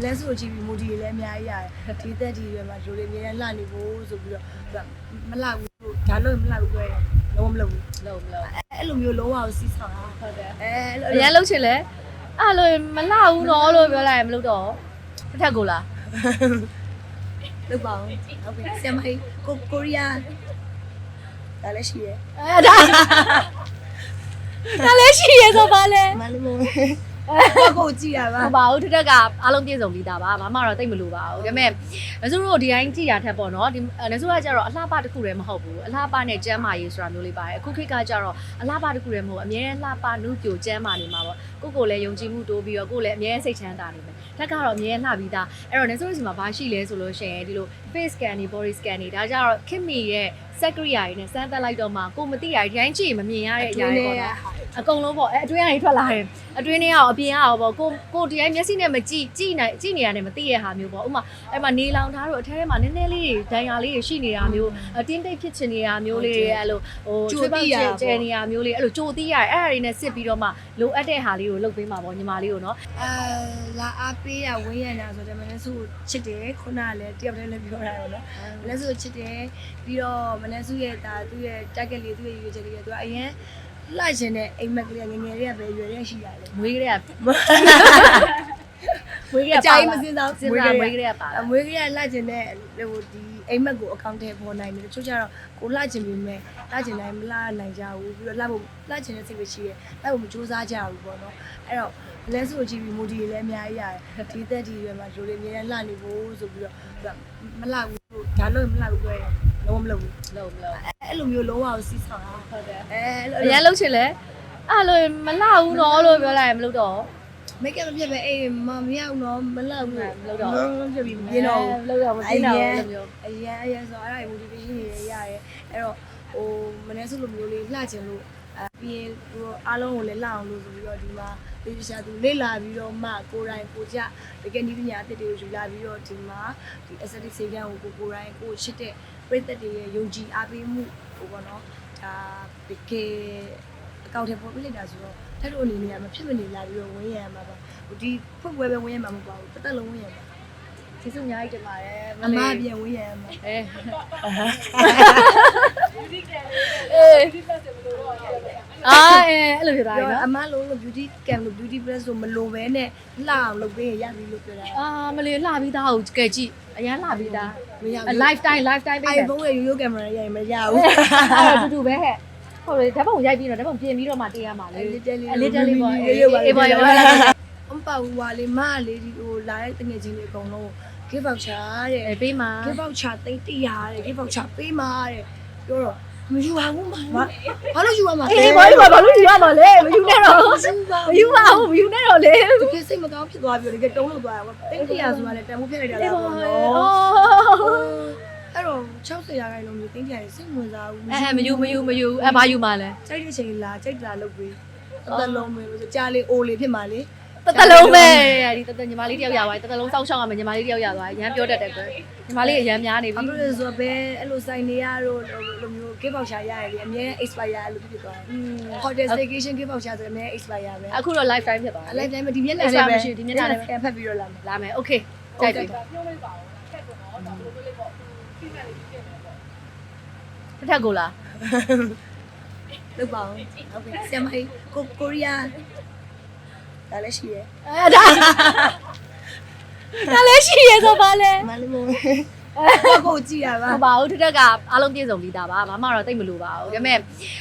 လဲဆိုကြည့်ပြီးမူဒီလည်းအများကြီးရတယ်ဒီသက်ဒီတွေမှာဂျိုလေးအများကြီးလှနေဖို့ဆိုပြီးတော့မလှဘူးဒါလို့မလှဘူးပြောရင်လုံးဝမလှဘူးလုံးမလုံးအဲ့လိုမျိုးလုံးဝစီးဆောင်တာဟုတ်တယ်အဲအရန်လုံးချင်လဲအဲ့လိုမလှဘူးနော်လို့ပြောလိုက်ရင်မလုပ်တော့တစ်ထက်ကိုလားလုပ်ပါအောင်ဟုတ်ကဲ့ဆရာမကြီးကိုကိုရီးယားဒါလည်းရှိရဲ့အဲဒါဒါလည်းရှိရဲဆိုပါလဲမလေး မကိုကိုကြည့်ရပါဟုတ်ပါဘူးတစ်ထက်ကအားလုံးပြည့်စုံပြီးသားပါဘာမှတော့တိတ်မလို့ပါဘူးဒါပေမဲ့နစုတို့ဒီတိုင်းကြည့်ရထက်ပေါ့နော်ဒီနစုကကြတော့အလှပတစ်ခုတည်းမဟုတ်ဘူးအလှပနဲ့ကျမ်းမာရေးဆိုတာမျိုးလေးပါတယ်အခုခေတ်ကကြတော့အလှပတစ်ခုတည်းမဟုတ်အမြဲလှပနုပြိုကျမ်းမာနေမှာပေါ့ကိုကိုလည်းယုံကြည်မှုတိုးပြီးတော့ကိုလည်းအမြဲစိတ်ချမ်းသာနေမယ်ထက်ကတော့အမြဲလှပြီးသားအဲ့တော့နစုတို့စီမှာဘာရှိလဲဆိုလို့ရှိရင်ဒီလို face scan တွေ body scan တွေဒါကြတော့ခင်မီရဲ့စက်ကရိယာတွေနဲ့စမ်းသပ်လိုက်တော့မှကိုမသိရတဲ့တိုင်းကြည့်မမြင်ရတဲ့အရာတွေပေါ့နော်အကုန်လုံးပေါ့အဲအတွင်းကနေထွက်လာတယ်အတွင်းထဲရောအပြင်ရောပေါ့ကိုကိုဒီတိုင်းမျက်စိနဲ့မကြည့်ကြည့်နိုင်ကြည့်နေရတယ်မသိရဟာမျိုးပေါ့ဥမာအဲ့မှာနေလောင်ထားတော့အထဲထဲမှာနည်းနည်းလေးဒဏ်ရာလေးတွေရှိနေတာမျိုးအတင်းတိတ်ဖြစ်ချင်နေတာမျိုးလေးတွေအဲ့လိုဟိုချွေးပေါက်ကျဲကျဲနေတာမျိုးလေးအဲ့လိုကြိုသိရတယ်အဲ့ဒါတွေနဲ့စစ်ပြီးတော့မှလိုအပ်တဲ့ဟာလေးကိုလုပ်ပေးမှာပေါ့ညီမလေးကိုနော်အဲလာအားပေးရဝင်းရနာဆိုတော့မလဲစုချစ်တယ်ခုနကလည်းတယောက်တည်းလည်းပြောတာရောနော်မလဲစုချစ်တယ်ပြီးတော့မလဲစုရဲ့ဒါသူ့ရဲ့တက်ကလေးသူ့ရဲ့ရွေးချက်လေးသူကအရင်လှချင်တဲ့အိမ်မက်ကလေးငငယ်လေးကပဲရွယ်ရရှိရတယ်မွေးကလေးက မွေးကလေးအကကြိုပါင်မလားစင်တော့စဉ်းစားမွေးကလေးကပါလားအမွေးကလေးကလှချင်တဲ့ဟိုဒီအိမ်မက်ကိုအကောင့်ထဲပေါ်နိုင်တယ်တချို့ကျတော့ကိုလှချင်ပြီမဲ့လှချင်တိုင်းမလှနိုင်ကြဘူးပြီးတော့လှဖို့လှချင်တဲ့စိတ်ပဲရှိရဲလှဖို့မကြိုးစားကြဘူးပေါ့နော်အဲ့တော့လဲဆိုကြည့်ပြီးမူဒီလည်းအများကြီးရတယ်ဒီသက်ဒီတွေမှာဂျိုလေးအများကြီးလှနေဖို့ဆိုပြီးတော့မလှဘူးဒါလို့မလှဘူးပြောရင်လုံးဝမလှဘူးလုံးမလုံးအဲ့လိုမျိုးလုံးဝစီးဆောင်တာဟုတ်တယ်အဲအရန်လုံးချင်လဲအဲ့လိုမလှဘူးနော်လို့ပြောလိုက်ရင်မလုပ်တော့ မိတ်ကပ်မဖြစ်ပဲအေးမမရအောင်တော့မလှဘူးမလုပ်တော့မဖြစ်ပြီးပြင်းတော့မလုပ်တော့မပြင်းတော့ဘူးလို့မျိုးအရန်အရန်ဆိုအဲ့ဒါ motivation တွေရတယ်အဲ့တော့ဟိုမနေ့စုလိုမျိုးလေးလှချင်လို့အပြီးရင်ဟိုအားလုံးကိုလည်းလှအောင်လို့ဆိုပြီးတော့ဒီမှာဒီပရှာသူလေ့လာပြီးတော့မှကိုယ်တိုင်ကိုကြတကယ်နီးပညာအသစ်တွေကိုယူလာပြီးတော့ဒီမှာဒီ aesthetic စေကံကိုကိုကိုယ်တိုင်ကိုချစ်တဲ့ပြည့်သက်တွေရဲ့ယုံကြည်အားပေးမှုဟိုပေါ့နော်ဒါတကယ်အကောင့်ထဲပေါ်ပြလိုက်တာဆိုတော့ ထက်တို့အနေနဲ့ကမဖြစ်မနေလာပြီးတော့ဝင်းရမှာပါဟိုဒီဖွက်ပွဲပဲဝင်းရမှာမဟုတ်ပါဘူးတစ်သက်လုံးဝင်းရမှာကျေးဇူးအများကြီးတင်ပါတယ်အမပြန်ဝင်းရမှာအဲအေးအာအဲအဲ့လိုဖြစ်သွားပြီပြောနော် အမလုံးလို့ beauty cam လို့ beauty plus ဆိုမလိုပဲနဲ့လှအောင်လုပ်ပေးရရပြီလို့ပြောတာအာမလေးလှပြီးသားကိုကဲကြည့်အရန်လှပြီးသား မရအဘူး lifetime lifetime ပေးတယ် iPhone ရဲ့ရိုးရိုးကင်မရာရရင်မရဘူး အဲ့တော့တူတူပဲဟဲ့ ဟုတ်လေဓာတ်ပုံရိုက်ပြီးတော့ဓာတ်ပုံပြင်ပြီးတော့မှတေးရမှာလေအဲ့ little လေးအလေးတက်လေးပေါ့အေးရုပ်ပါအေးပေါ့လေးအေးပေါ့လာလာလာအမပါဘူးဟာလေမကလေဒီဟိုလာတဲ့တငယ်ချင်းတွေအကုန်လုံး give voucher တဲ့အေးပေးမှာ give voucher သိန်း100တဲ့ give voucher ပေးမှာတဲ့ပြောတော့မယူပါဘူးမဘာလို့ယူရမှာအေးဘာလို့ဘာလို့ယူရမှာလဲမယူနဲ့တော့မမယူယူပါဘူးမယူနဲ့တော့လေတကယ်စိတ်မကောင်းဖြစ်သွားပြီလေကတုံးလို့သွားတာပေါ့သိန်း100ဆိုတာလည်းတန်ဖိုးဖြစ်လိုက်တာအေးလားပေါ့ပေါ့ အော်နော်အဲ့တော့60ရာခိုင်နှုန်းမျိုးတင်းကြရစိတ်ဝင်စားဘူးအဲမယူမယူမယူအဲဘာယူမှာလဲကြိုက်တဲ့ချိန်လာကြိုက်တာလုပ်ပြီးတစ်သက်လုံးပဲလို့ဆိုကြားလေးအိုလေးဖြစ်မှာလေတတလုံးပဲဒီတတညီမလေးတယောက်ရသွားပြီတတလုံးစောက်ရှောက်ရမယ်ညီမလေးတယောက်ရသွားပြီရမ်းပြောတတ်တယ်ကွညီမလေးအရမ်းများနေဘာပြီလို့လဲဆိုတော့ဘယ်အဲ့လိုစိုင်နေရတော့လိုမျိုး give voucher ရတယ်လေအများ expire အဲ့လိုဖြစ်သွားတယ် hotel staycation give voucher ဆိုတော့အများ expire ပဲအခုတော့ live time ဖြစ်သွားအလိုက်တိုင်းမှာဒီမျက်နှာအဲ့လေးဒါပဲမရှိဒီမျက်နှာလေးပဲဖတ်ပြီးတော့လာမယ်လာမယ် okay ကြိုက်ပြီတ စ်ထက်ကိုလားလုပ်ပါအောင်ဟုတ်ကဲ့ဆရာမကြီးကိုကိုရီးယားဒါလည်းရှိရဲ့အဲဒါဒါလည်းရှိရဲဆိုပါလဲမလေးမို့ ကိုကိုကြည့်ရပါဟုတ်ပါဘူးတစ်ထက်ကအားလုံးပြည့်စုံပြီးသားပါဘာမှတော့တိတ်မလို့ပါဘူးဒါပေမဲ့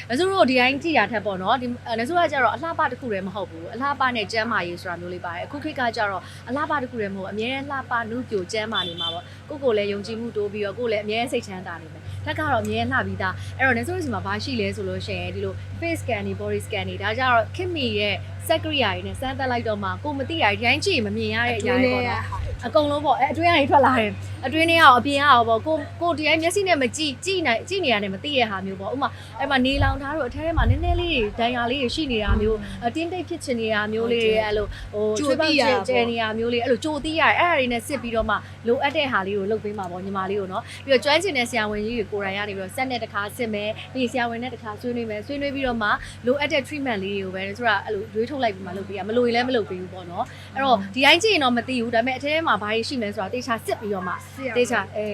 နစုတို့ဒီတိုင်းကြည့်ရထက်ပေါ့နော်ဒီနစုကကြတော့အလှပတစ်ခုတည်းမဟုတ်ဘူးအလှပနဲ့ကျမ်းမာရေးဆိုတာမျိုးလေးပါတယ်အခုခေတ်ကကြတော့အလှပတစ်ခုတည်းမဟုတ်အမြဲလှပနုပြိုကျမ်းမာနေမှာပေါ့ကိုကိုလည်းယုံကြည်မှုတိုးပြီးတော့ကိုလည်းအမြဲစိတ်ချမ်းသာနေမယ်တက်ကတော့အမြဲလှပြီးသားအဲ့တော့နစုတို့စီမှာဘာရှိလဲဆိုလို့ရှိရင်ဒီလို face scan တွေ body scan တွေဒါကြတော့ခင်မီရဲ့စက်ကရိယာတွေနဲ့စမ်းသပ်လိုက်တော့မှကိုမသိရတဲ့တိုင်းကြည့်မမြင်ရတဲ့အရာတွေပေါ့နော် အကုန်လုံးပေါ့အဲအတွင်းကနေထွက်လာတယ်အတွင်းထဲကရောအပြင်ကရောပေါ့ကိုကိုဒီတိုင်းမျက်စိနဲ့မကြည့်ကြည့်နိုင်ကြည့်နေရတယ်မသိရဟာမျိုးပေါ့ဥမာအဲ့မှာနေလောင်ထားတော့အထဲထဲမှာနည်းနည်းလေးဒဏ်ရာလေးတွေရှိနေတာမျိုးအတင်းတိတ်ဖြစ်ချင်နေတာမျိုးလေးတွေအဲ့လိုဟိုချွေးပေါက်ကျကျနေတာမျိုးလေးအဲ့လိုကြိုသိရတယ်အဲ့ဒါတွေနဲ့စစ်ပြီးတော့မှလိုအပ်တဲ့ဟာလေးကိုလုပ်ပေးမှာပေါ့ညီမလေးကိုနော်ပြီးတော့ကျွမ်းကျင်တဲ့ဆရာဝန်ကြီးတွေကိုယ်တိုင်ကနေပြီးတော့ဆက်နဲ့တစ်ခါစစ်မယ်ပြီးဆရာဝန်နဲ့တစ်ခါဆွေးနွေးမယ်ဆွေးနွေးပြီးတော့မှလိုအပ်တဲ့ treatment လေးတွေကိုပဲဆိုတာအဲ့လိုရွေးထုတ်လိုက်ပြီးမှလုပ်ပေးရမလို့ရင်လည်းမလုပ်ပေးဘူးပေါ့နော်အဲ့တော့ဒီတိုင်းကြည့်ရင်တော့မသိဘူးဒါပေမဲ့အထဲထဲမှာဘာတွေရှိမလဲဆိုတာတေချာစစ်ပြီးတော့မှဆရာတေချာအဲ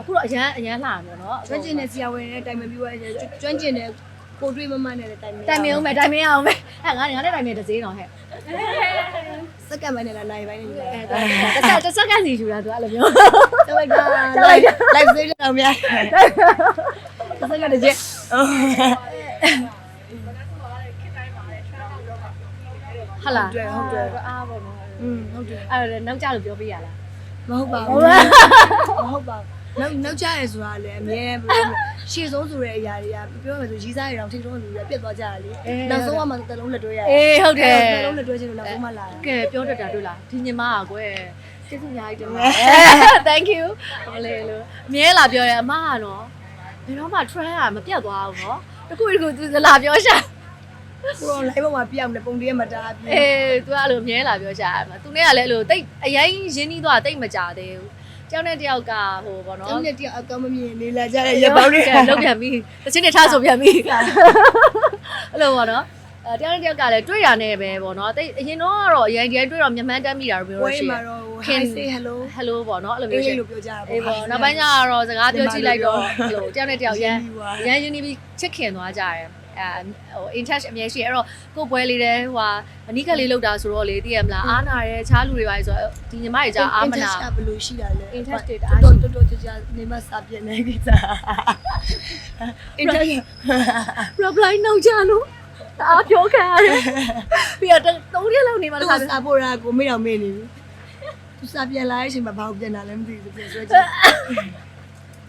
အခုတော့အရန်အရန်လှတယ်ပေါ့နော်ကျွမ်းကျင်တဲ့ဆရာဝန်နဲ့တိုင်ပင်ပြီးတော့ကျွမ်းကျင်တဲ့ကိုတွေးမမနဲ့လည်းတိုင်ပင်တိုင်မအောင်မယ်တိုင်မအောင်မယ်အဲငါငါနဲ့တိုင်မတစ်စေးတော့ဟဲ့စက္ကန့်ပိုင်းနဲ့လားနိုင်ပိုင်းနဲ့ယူလိုက်အဲတစ်ဆက်တစ်ဆက်ကစီယူတာသူအဲ့လိုမျိုးကျောက်လိုက်တာလိုက်လိုက်သေးတယ်အောင်များစက္ကန့်တစ်ချက်ဟုတ်လားဟုတ်တယ်ဟုတ်တယ်အားပေါ့နော် อืมဟုတ်တယ်အဲ့ဒါနောက်ကြလို့ပြောပြရလားမဟုတ်ပါဘူးမဟုတ်ပါဘူးနောက်နောက်ကြရဲဆိုတာလည်းအမြဲဘယ်လိုလဲရှေ့ဆုံးဆိုတဲ့အရာတွေကပြောမယ်ဆိုရီးစားရအောင်ထိထုံးလူတွေပြတ်သွားကြတာလေနောက်ဆုံးကမှတလုံးလက်တွဲရတယ်အေးဟုတ်တယ်တလုံးလက်တွဲခြင်းလို့နောက်ဆုံးမှလာတယ်ကဲပြောတတ်တာတွေ့လားဒီညီမကကွယ်ကျေးဇူးအများကြီးတင်ပါ Thank you ဟိုလေလို့အမြဲလာပြောတယ်အမကနော်ဘယ်တော့မှ trend ကမပြတ်သွားဘူးနော်တခုတခုသူလာပြောရှာ ကိုတော့ live ပေါ်မှာပြအောင်လေပုံတည်းမတားပြအေး तू အဲ့လိုမြဲလာပြောရှာမှာ तू နဲ့ကလည်းအဲ့လိုတိတ်အရင်ရင်းနှီးသွားတိတ်မကြသေးဘူးကျောင်းနဲ့တယောက်ကဟိုပေါ့နော်တောင်းတဲ့တယောက်အကောင်မမြင်နေလာကြတဲ့ရက်ပေါင်းတွေကလောက်ပြန်ပြီတချင်းနဲ့ထားဆိုပြန်ပြီအဲ့လိုပေါ့နော်အဲတယောက်နဲ့တယောက်ကလည်းတွေ့ရနေပဲပေါ့နော်တိတ်အရင်တော့ကတော့အရင်ဒီတိုင်းတွေ့တော့မျက်မှန်တမ်းမိတာမျိုးဝေးတော့ရှိတမှာယ်တော့ခင် hi say hello hello ပေါ့နော်အဲ့လိုအေးမျိုးရှိလို့ပြောကြတာပေါ့အေးပေါ့နောက်ပိုင်းကျတော့စကားပြောကြည့်လိုက်တော့အဲ့လိုတယောက်နဲ့တယောက်ရန်ရန်ယူနေပြီးချစ်ခင်သွားကြတယ် အဲဟို in touch အမြဲရှိအဲ့တော့ကိုယ်ပွဲလေးတဲ့ဟိုဟာအနိကလေးလောက်တာဆိုတော့လေသိရမလားအားနာရဲချားလူတွေပါဆိုတော့ဒီညီမတွေကြာအားမနာဘယ်လိုရှိတာလဲ Intouch တွေတအားရှိ တော်တော်တော်ကြာနေမစာပြနေကိစ္စ intouch reply နောက်ကြလို့အားပြောခံရတယ်ပြီးတော့သုံးရက်လောက်နေမှသူလည်းစာပို့တာကိုမေ့တော့မေ့နေပြီသူစာပြန်လာတဲ့အချိန်မှာဘာကိုပြန်လာလဲမသိဘူးပြန်ဆွဲကြည့်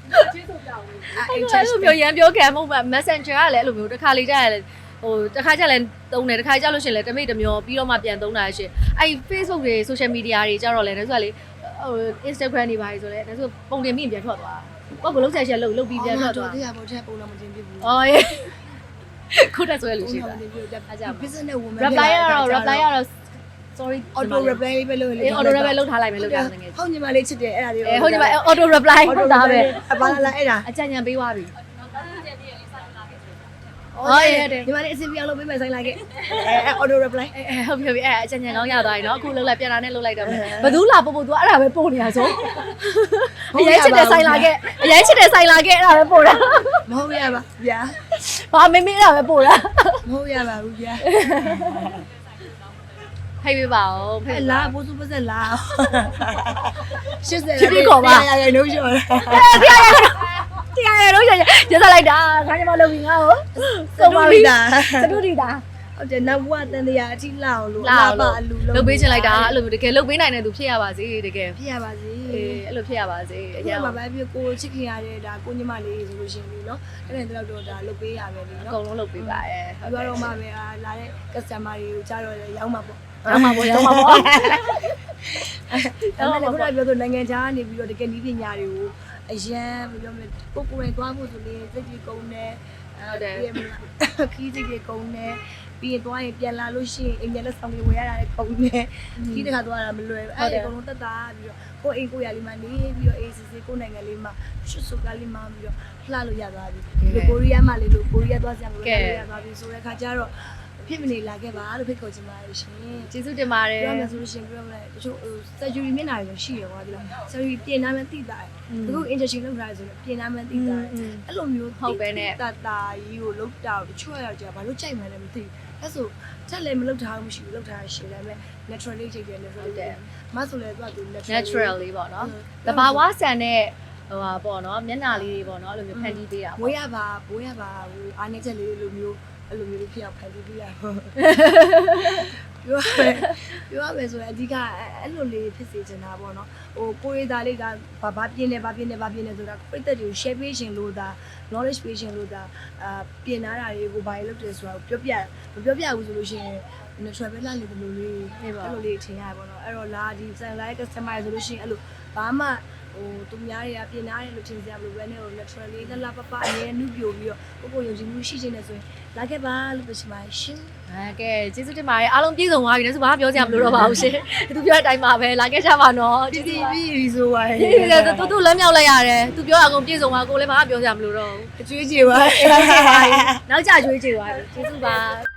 အဲ့လိုမျိုးရန်ပြောခံမဟုတ်ပါ messenger ကလည်းအဲ့လိုမျိုးတစ်ခါလေကြာရလဲဟိုတစ်ခါကြာလဲသုံးတယ်တစ်ခါကြာလို့ရှိရင်လည်းတမိတ်တစ်မျိုးပြီးတော့မှပြန်သုံးတာရှင်အဲ့ Facebook တွေ social media တွေကြာတော့လဲဒါဆိုကလေဟို Instagram တွေပါဆိုလဲဒါဆိုပုံတင်မိပြန်ထွက်သွားကိုကလုံးဆက်ချက်လုံးလုံးပြီးပြန်ထွက်သွားတရားပေါ်ထက်ပုံတော့မတင်ပြဘူးအော်ရေခုတက်ဆွဲလို့ရှိတာအားကြောင့် business woman reply ကတော့ reply ကတော့ sorry auto reply ပဲလို့ အေး auto reply လောက်ထားလိုက်မယ်လောက်ထားတယ်ငယ် ဟုတ်ညီမလေးချစ်တယ်အဲ့ဒါလေး အေးဟုတ်ဒီမှာ auto reply ဟုတ်တာပဲ အပါလာအဲ့ဒါ အကြံဉာဏ်ပေးသွားပြီ အော်ညီမလေးအစီပြောင်းလုပ်ပေးမယ်ဆိုင်လာခဲ့အဲ auto reply အဲအဲဟုတ်ပြီဟုတ်ပြီအဲအကြံဉာဏ်ကောင်းရသွားပြီเนาะအခုလောက်လိုက်ပြန်လာနဲ့လောက်လိုက်တော့ဘယ်သူလာပို့ပို့ तू အဲ့ဒါပဲပို့နေရဆိုအရင်ချစ်တဲ့ဆိုင်လာခဲ့အရင်ချစ်တဲ့ဆိုင်လာခဲ့အဲ့ဒါပဲပို့တာ မဟုတ်ရပါဗျာ ဘာမင်းမင်းအဲ့ဒါပဲပို့တာ မဟုတ်ရပါဘူးဗျာ ဖိတ်ပေးပါဦးဖိတ်ပေးလာအဖိုးစုပစက်လာ80ဖြစ်ပြီးခေါ်ပါရရနှုတ်လျှော်တရားရတော့ရရစားလိုက်တာခါကျမလုပ်ပြီးငါ့ကိုစတုဒီတာစတုဒီတာဟုတ်တယ်နောက်ဘဝတန်တရားအကြီးလာအောင်လို့လာပါအလူလုံးလုတ်ပေးချင်လိုက်တာအဲ့လိုမျိုးတကယ်လုတ်ပေးနိုင်တဲ့သူဖြစ်ရပါစေတကယ်ဖြစ်ရပါစေအေးအဲ့လိုဖြစ်ရပါစေအရင်ဘာပဲဖြစ်ကိုချစ်ခင်ရတဲ့ဒါကိုညီမလေးဆိုလို့ရှိရင်နော်အဲ့ဒီတော့တော့ဒါလုတ်ပေးရပဲလေနော်အကုန်လုံးလုတ်ပေးပါရဲ့အဲ့တော့မှပဲလာတဲ့ customer တွေကိုကြားတော့ရောင်းမှာပေါ့ ရောက်မှာပေါ့ရောက်မှာပေါ့အဲ့ဒါလည်းခုနကပြောဆိုနိုင်ငံခြားကနေပြီးတော့တကယ်နည်းပညာတွေကိုအရန်ဘယ်လိုပြောမလဲကိုကိုယ်တိုင်သွားဖို့ဆိုရင်စိတ်ကြီးကုန်တယ်ခီးစိတ်ကြီးကုန်တယ်ပြီးရင်သွားရင်ပြန်လာလို့ရှိရင်အိမ်ပြန်လက်ဆောင်တွေဝယ်ရတာလည်းကုန်တယ်ခီးတခါသွားတာမလွယ်ဘူးအဲ့ဒီအကုန်လုံးတက်တာပြီးတော့ကိုအိမ်ကိုရလေးမှနေပြီးတော့အေးစစ်စစ်ကိုနိုင်ငံလေးမှာရှုပ်စုပ်ကလေးမှပြီးတော့လှလို့ရသွားပြီဒီကိုရီးယားမှာလေးလို့ကိုရီးယားသွားစရာမလိုရသွားပြီဆိုတဲ့ခါကျတော့ ဖြစ်မနေလာခဲ့ပါလို့ဖိတ်ခေါ်ချင်ပါတယ်ရှင်ကျေးဇူးတင်ပါတယ်ပြောမယ်ဆိုလို့ရှိရင်ပြောမလဲတချို့ဟို surgery မျက်နှာတွေရှိရပါဒီလား surgery ပြင်နာမှသိတာတခု injection လုပ်ထားရဆိုရင်ပြင်နာမှသိတာအဲ့လိုမျိုးတာတာကြီးကိုလုတ်တာတချို့ယောက်ျားဘာလို့ကြိုက်မှန်းလည်းမသိဘူးအဲ့ဆိုချက်လည်းမလုတ်ထားဘူးမရှိဘူးလုတ်ထားရှည်လည်းပဲ naturally ချိန်တယ်လို့ဆိုတယ်မဆိုလည်းသူကသူ natural လေးပေါ့နော်တဘာဝဆန်တဲ့ဟိုဟာပေါ့နော်မျက်နှာလေးတွေပေါ့နော်အဲ့လိုမျိုးဖန်တီးပေးတာဘိုးရပါဘိုးရပါဟိုအားနေချက်လေးလိုမျိုး အဲ့လိုမျိုးလေးဖြစ်အောင်ဖန်တီးပေးရအောင်ပြောရမယ်ပြောရမယ်ဆိုရင်အဓိကအဲ့လိုလေးဖြစ်စေချင်တာပေါ့နော်ဟိုကိုရီးသားလေးကဘာဘာပြင်းနေဘာပြင်းနေဘာပြင်းနေဆိုတာပြည့်တဲ့တွေကို share ပေးရှင်လို့ဒါ knowledge ပေးရှင်လို့ဒါအာပြင်လာတာတွေကိုဘာလို့လုပ်တယ်ဆိုတာကိုပြောပြမပြောပြဘူးဆိုလို့ရှိရင် natural ပဲလာလေဘယ်လိုလေးနေပါအဲ့လိုလေးထင်ရပါတော့အဲ့တော့လာဒီ sun light customer ဆိုလို့ရှိရင်အဲ့လိုဘာမှ ဟိုသူများတွေကပြင်သားတယ်လို့ထင်ကြမလို့ပဲနဲ့ဟို natural လေးလှလှပပအရင်နှုတ်ပြိုပြီးတော့ကိုကိုယုံကြည်မှုရှိခြင်းနဲ့ဆိုရင်လာခဲ့ပါလို့ပြောချင်ပါတယ်ရှင်အဲကဲကျေးဇူးတင်ပါတယ်အားလုံးပြည့်စုံသွားပြီလည်းဆိုဘာမှပြောစရာမလိုတော့ပါဘူးရှင်သူပြောတဲ့အတိုင်းပါပဲလာခဲ့ကြပါနော်ဒီကျေးဇူးဒီပါပြီးဆိုပါရဲ့ဒီကတူတူလမ်းမြောက်လိုက်ရတယ်သူပြောတာအကုန်ပြည့်စုံသွားကိုလည်းဘာမှပြောစရာမလိုတော့ဘူးအကျွေးကြေပါနောက်ကြကြွေးကြွေးသွားပြီကျေးဇူးပါ